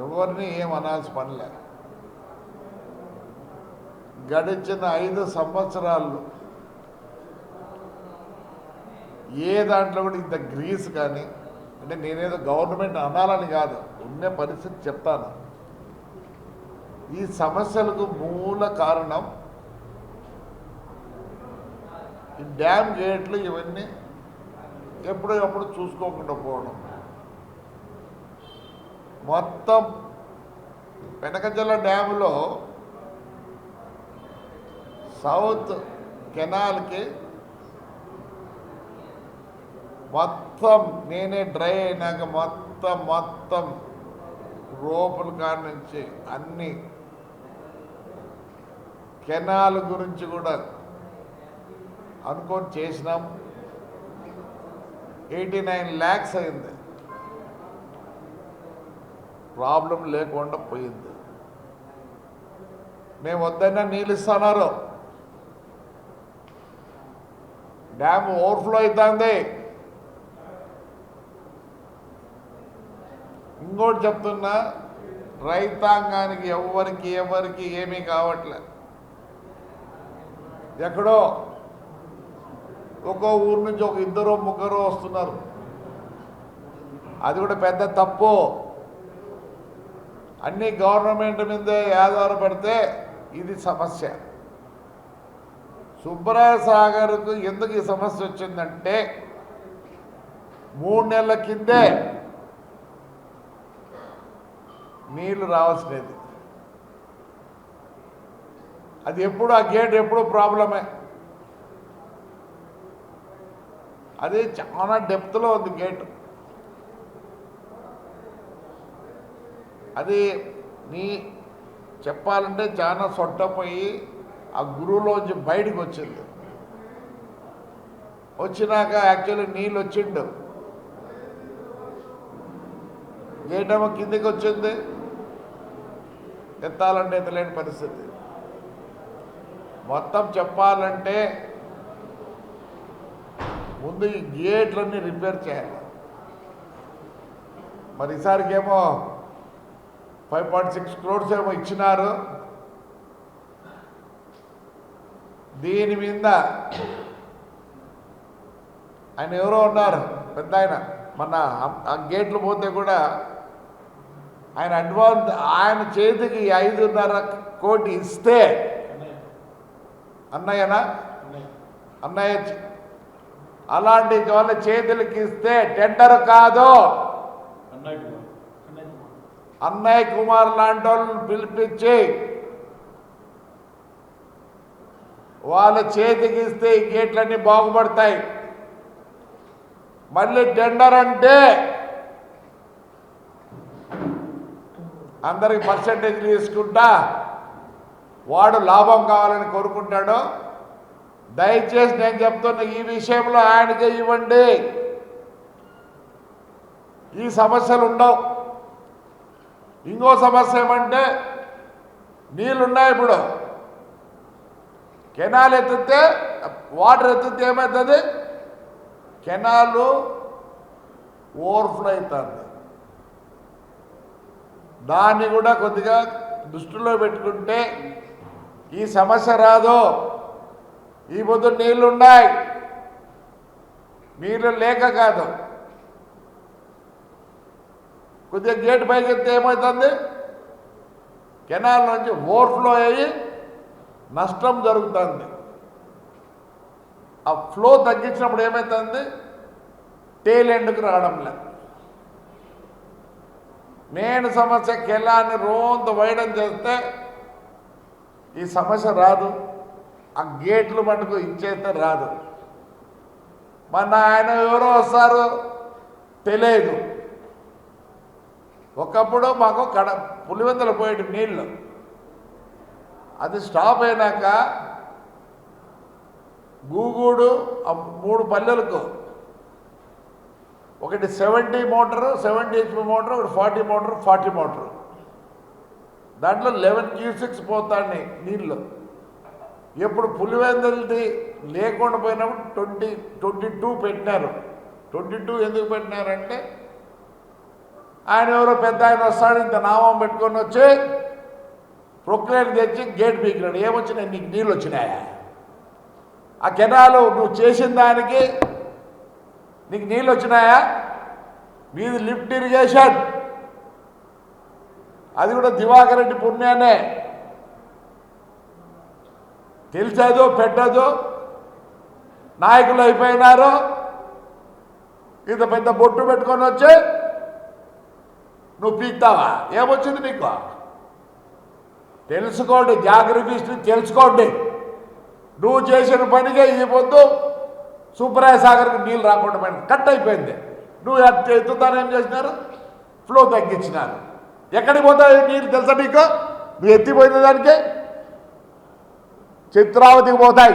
ఎవరిని ఏం పనిలే గడిచిన ఐదు సంవత్సరాలు ఏ దాంట్లో కూడా ఇంత గ్రీస్ కానీ అంటే నేనేదో గవర్నమెంట్ అనాలని కాదు ఉన్న పరిస్థితి చెప్తాను. ఈ సమస్యలకు మూల కారణం ఈ డ్యామ్ గేట్లు ఇవన్నీ ఎప్పుడో ఎప్పుడు చూసుకోకుండా పోవడం. మొత్తం వెనకజల డ్యాములో సౌత్ కెనాల్కి మొత్తం నేనే డ్రై అయినాక మొత్తం మొత్తం రోపుల కాడి నుంచి అన్ని కెనాల్ గురించి కూడా అనుకొని చేసినాం. ఎయిటీ నైన్ ల్యాక్స్ అయింది. ప్రాబ్లం లేకుండా పోయింది. మేము వద్దన్నా నీళ్ళు ఇస్తున్నారు. డ్యామ్ ఓవర్ఫ్లో అవుతుంది ఇంకోటి చెప్తున్నా రైతాంగానికి ఎవరికి ఎవరికి ఏమీ కావట్లే. ఎక్కడో ఒక్కో ఊరు నుంచి ఒక ఇద్దరు ముగ్గురు వస్తున్నారు. అది కూడా పెద్ద తప్పు. అన్ని గవర్నమెంట్ మీదే ఆధారపడితే ఇది సమస్య. సుబ్రాయ సాగర్కు ఎందుకు ఈ సమస్య వచ్చిందంటే మూడు నెలల కిందే నీళ్ళు రావాల్సినది. అది ఎప్పుడు ఆ గేట్ ఎప్పుడు ప్రాబ్లమే. అది చాలా డెప్త్లో ఉంది గేటు. అది నీ చెప్పాలంటే చాలా సొట్టపోయి ఆ గురువులోంచి బయటకు వచ్చింది. వచ్చినాక యాక్చువల్లీ నీళ్ళు వచ్చిండు. గేటేమో కిందికి వచ్చింది? ఎత్తాలంటే ఎత్తలేని పరిస్థితి. మొత్తం చెప్పాలంటే ముందు ఈ గేట్లన్నీ రిపేర్ చేయాలి. మరి ఈసారికేమో ఫైవ్ పాయింట్ సిక్స్ క్రోడ్స్ ఏమో ఇచ్చినారు. దీని మీద ఆయన ఎవరో ఉన్నారు పెద్ద ఆయన. మన ఆ గేట్లు పోతే కూడా ఆయన అడ్వాన్స్ ఆయన చేతికి ఐదున్నర కోటి ఇస్తే అన్నయ్యనా? అన్నయ్య అలాంటి వాళ్ళ చేతులకి ఇస్తే టెండర్ కాదు. అన్నయ్య కుమార్ లాంటి వాళ్ళని పిలిపించి వాళ్ళ చేతికి ఇస్తే ఈ గేట్లన్నీ బాగుపడతాయి. మళ్ళీ టెండర్ అంటే అందరికి పర్సంటేజ్ తీసుకుంటా వాడు లాభం కావాలని కోరుకుంటాడు దయచేసి నేను చెప్తున్న ఈ విషయంలో ఆయనకే ఇవ్వండి. ఈ సమస్యలు ఉండవు. ఇంకో సమస్య ఏమంటే నీళ్ళున్నాయి ఇప్పుడు. కెనాల్ ఎత్తితే వాటర్ ఎత్తితే ఏమవుతుంది కెనాలు ఓవర్ఫ్లో అవుతుంది. దాన్ని కూడా కొద్దిగా దృష్టిలో పెట్టుకుంటే ఈ సమస్య రాదు. ఈ పొద్దు నీళ్ళు ఉన్నాయి నీళ్ళు లేక కాదు. కొద్దిగా గేట్ పైకి ఏమవుతుంది? కెనాల్ నుంచి ఓవర్ఫ్లో అయ్యి నష్టం జరుగుతుంది. ఆ ఫ్లో తగ్గించినప్పుడు ఏమవుతుంది? టేల్ రావడం లేదు. నేను సమస్య కెలాన్ని రోంత వేయడం చేస్తే ఈ సమస్య రాదు. ఆ గేట్లు మటుకు ఇచ్చేస్తే రాదు. మన ఆయన ఎవరో వస్తారు? తెలియదు. ఒకప్పుడు మాకు కడ పులివెందులు పోయేటి నీళ్ళు. అది స్టాప్ అయినాక గూగూడు ఆ మూడు పల్లెలకు ఒకటి seventy motor seventy HP motor ఒకటి ఫార్టీ మోటరు ఫార్టీ మోటరు. దాంట్లో లెవెన్ క్యూసిక్స్ పోతాయి నీళ్ళు. ఎప్పుడు పులివెందులది లేకుండా పోయినప్పుడు ట్వంటీ ట్వంటీ టూ పెట్టినారు. ట్వంటీ టూ ఎందుకు పెట్టినారంటే ఆయన ఎవరో పెద్ద ఆయన వస్తాడు ఇంత నామం పెట్టుకొని వచ్చి ప్రొక్లేన్ తెచ్చి గేట్ పీకినాడు. ఏమొచ్చినాయి? నీకు నీళ్ళు వచ్చినాయా ఆ కెనాలు నువ్వు చేసిన దానికి నీకు నీళ్ళు వచ్చినాయా మీది లిఫ్ట్ ఇరిగేషన్. అది కూడా దివాకర్ రెడ్డి పుణ్యానే తెలిసేదో పెట్టదో నాయకులు అయిపోయినారు ఇంత పెద్ద బొట్టు పెట్టుకొని వచ్చి నువ్వు పీక్తావా ఏమొచ్చింది నీకు? తెలుసుకోండి జాగ్రఫీస్ని తెలుసుకోండి. నువ్వు చేసిన పనిగా ఈ పొద్దు సుబ్రాయ సాగర్కి నీళ్ళు రాకుండా పోయింది కట్ అయిపోయింది. నువ్వు ఎత్తుతాను ఏం చేసినారు? ఫ్లో తగ్గించినారు. ఎక్కడికి పోతాయి నీళ్ళు తెలుసా నీకు? నువ్వు ఎత్తిపోయిన దానికి. చిత్రావతికి పోతాయి.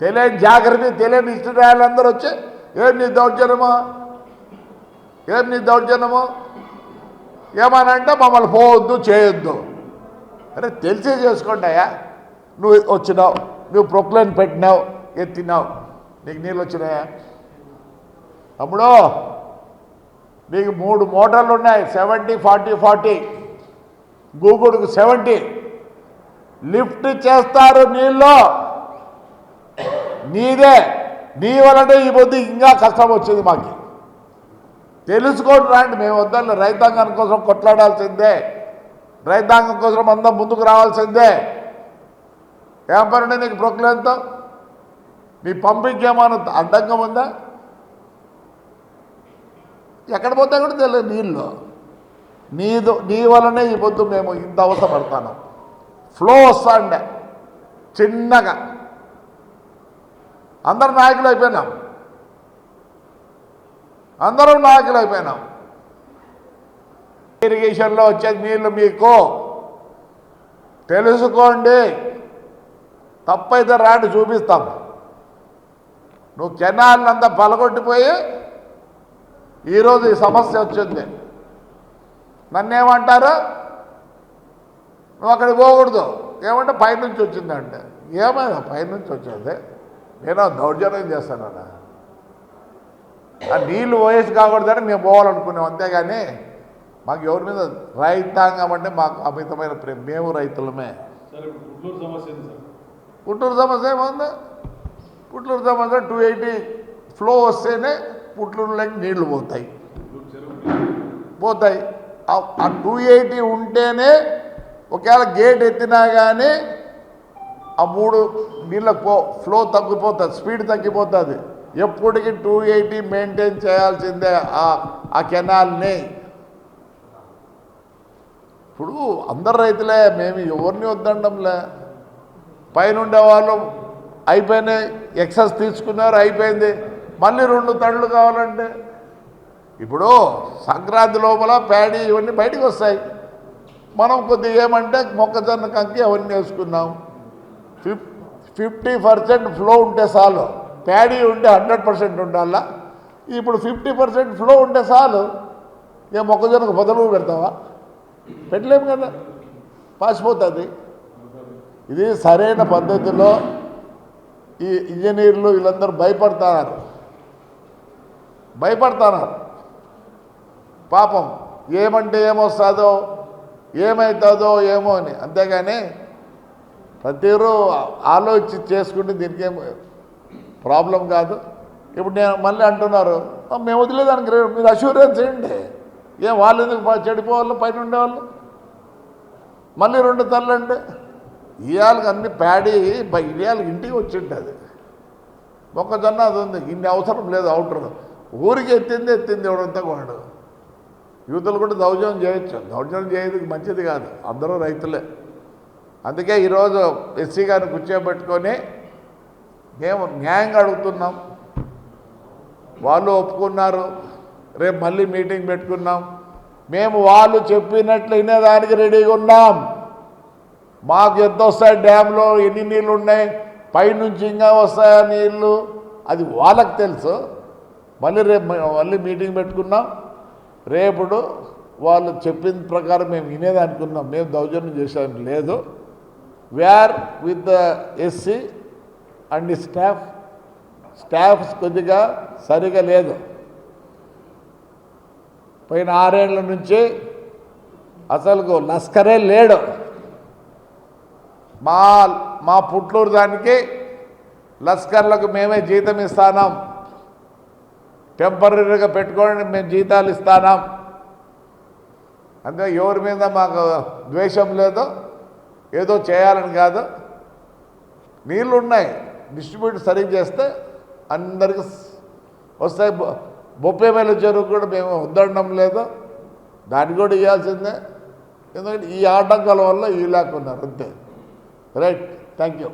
తెలియని జాగ్రత్త తెలియని ఇష్టరాయాలందరూ వచ్చి ఏం నీ దౌర్జన్యమా? ఏం నీ దౌర్జన్యము? ఏమనంటే మమ్మల్ని పోవద్దు చేయొద్దు. అరే తెలిసే చేసుకోండి అయ్యా. నువ్వు వచ్చినావు నువ్వు ప్రొక్లైన్ పెట్టినావు ఎత్తినావు. నీకు నీళ్ళు వచ్చినాయా? తమ్ముడు నీకు మూడు మోటార్లు ఉన్నాయి సెవెంటీ ఫార్టీ ఫార్టీ. గూగుడుకు సెవెంటీ. లిఫ్ట్ చేస్తారు నీళ్ళు. నీదే. నీ వలనే ఈ పొద్దు ఇంకా కష్టం వచ్చింది మాకు. తెలుసుకోండి రాండి మేము వద్దాం రైతాంగం కోసం కొట్లాడాల్సిందే. రైతాంగం కోసం అందరం ముందుకు రావాల్సిందే. ఏం నీకు ప్రొక్లేంతో నీ పంపింగ్ ఏమైనా అడ్డంకం ఉందా? ఎక్కడ పోతే కూడా తెలియదు నీళ్ళు. నీదు నీ వలనే ఈ పొద్దు మేము ఇంత అవసరపడతాను. ఫ్లో వస్తా చిన్నగా. అందరు నాయకులు అయిపోయినాం. అందరం నాయకులు అయిపోయినాం ఇరిగేషన్లో వచ్చే నీళ్ళు మీకు. తెలుసుకోండి. తప్పైతే రాండి చూపిస్తాం. నువ్వు కెనాలంతా పలగొట్టిపోయి ఈరోజు ఈ సమస్య వచ్చింది. నన్నేమంటారు? నువ్వు అక్కడికి పోకూడదు. ఏమంటే పైనుంచి వచ్చిందంటే. ఏమైనా పైనుంచి వచ్చేది? నేను దౌర్జన్యం చేస్తానన్నా ఆ నీళ్ళు పోయేసి కాకూడదని మేము పోవాలనుకున్నాం అంతేగాని మాకు ఎవరి మీద రైతాంగం అంటే మాకు అమితమైన ప్రేమ. మేము రైతులమే. సమస్య పుట్టూరు సమస్య ఏముంది? పుట్లూరు సమస్య టూ ఎయిటీ ఫ్లో వస్తేనే పుట్లూరులోకి నీళ్ళు పోతాయి. పోతాయి. ఆ- టూ ఎయిటీ ఉంటేనే ఒకవేళ గేట్ ఎత్తినా కానీ ఆ మూడు నీళ్ళకు పో ఫ్లో తగ్గిపోతుంది స్పీడ్ తగ్గిపోతుంది. ఎప్పటికీ టూ ఎయిటీ మెయింటైన్ చేయాల్సిందే ఆ ఆ కెనాల్ని. ఇప్పుడు అందరు రైతులే మేము ఎవరిని వద్దండంలే. పైన ఉండేవాళ్ళు అయిపోయినాయి ఎక్సెస్ తీసుకున్నారు అయిపోయింది. మళ్ళీ రెండు తండ్లు కావాలంటే. ఇప్పుడు సంక్రాంతి లోపల ప్యాడీ ఇవన్నీ బయటికి వస్తాయి. మనం కొద్దిగా ఏమంటే మొక్కజొన్న కంకి అవన్నీ వేసుకున్నాం. ఫిఫ్ ఫిఫ్టీ పర్సెంట్ ఫ్లో ఉంటే చాలు. ప్యాడీ ఉంటే హండ్రెడ్ పర్సెంట్ ఉండాలా? ఇప్పుడు ఫిఫ్టీ పర్సెంట్ ఫ్లో ఉంటే చాలు. ఏ మొక్కజొన్నకు బదులు పెడతావా? పెట్టలేము కదా. పాసిపోతుంది. ఇది సరైన పద్ధతిలో ఈ ఇంజనీర్లు వీళ్ళందరూ భయపడుతున్నారు భయపడుతున్నారు పాపం ఏమంటే ఏమొస్తుందో ఏమవుతుందో ఏమో అని. అంతేగాని ప్రతిరూ ఆలోచించి చేసుకుంటే దీనికి ఏం ప్రాబ్లం కాదు. ఇప్పుడు నేను మళ్ళీ అంటున్నారు మేము వదిలేదానికి రే- మీరు అష్యూరెన్స్ చేయండి ఏం వాళ్ళు ఎందుకు ప- చెడిపోవాలి పైన ఉండేవాళ్ళు? మళ్ళీ రెండు తల్లండి ఇవాళకి అన్ని ప్యాడీ బ- ఇవాళకి ఇంటికి వచ్చి అది. మొక్కజొన్న అది ఉంది ఇన్ని అవసరం లేదు అవుటర్ ఊరికి ఎత్తింది ఎత్తింది ఎవడంతా వాడు. యూతులు కూడా దౌర్జన్యం చేయొచ్చు. దౌర్జన్యం చేయదు మంచిది కాదు. అందరూ రైతులే. అందుకే ఈరోజు ఎస్సీ గారిని కూర్చోబెట్టుకొని మేము న్యాయంగా అడుగుతున్నాం. వాళ్ళు ఒప్పుకున్నారు. రేపు మళ్ళీ మీటింగ్ పెట్టుకున్నాం. మేము వాళ్ళు చెప్పినట్లు వినేదానికి రెడీగా ఉన్నాం. మాకు ఎంత వస్తాయి డ్యాంలో ఎన్ని నీళ్ళు ఉన్నాయి? పైనుంచి ఇంకా వస్తాయా నీళ్ళు? అది వాళ్ళకి తెలుసు. మళ్ళీ రేపు మళ్ళీ మీటింగ్ పెట్టుకున్నాం. రేపుడు వాళ్ళు చెప్పిన ప్రకారం మేము వినేది అనుకున్నాం మేము దౌర్జన్యం చేసాం లేదు. Where with the SC and staff staffs కొద్దిగా సరిగా లేదు. పోయిన ఆరేళ్ళ నుంచి అసలు లస్కరే లేడు. మా మా పుట్లూరు దానికి లస్కర్లకు మేమే జీతం ఇస్తానాం. టెంపరీగా పెట్టుకొని మేము జీతాలు ఇస్తానాం. అంతే ఎవరి మీద మాకు ద్వేషం లేదు ఏదో చేయాలని కాదు. నీళ్ళు ఉన్నాయి డిస్ట్రిబ్యూట్ సరిగ్గా చేస్తే అందరికి వస్తాయి బొ- బొప్పేమేల చెరువు కూడా మేము వద్దడం లేదు. దాన్ని కూడా ఇవ్వాల్సిందే. ఎందుకంటే ఈ ఆటంకాల వల్ల ఈ లేకున్నారు. అంతే. రైట్. Thank you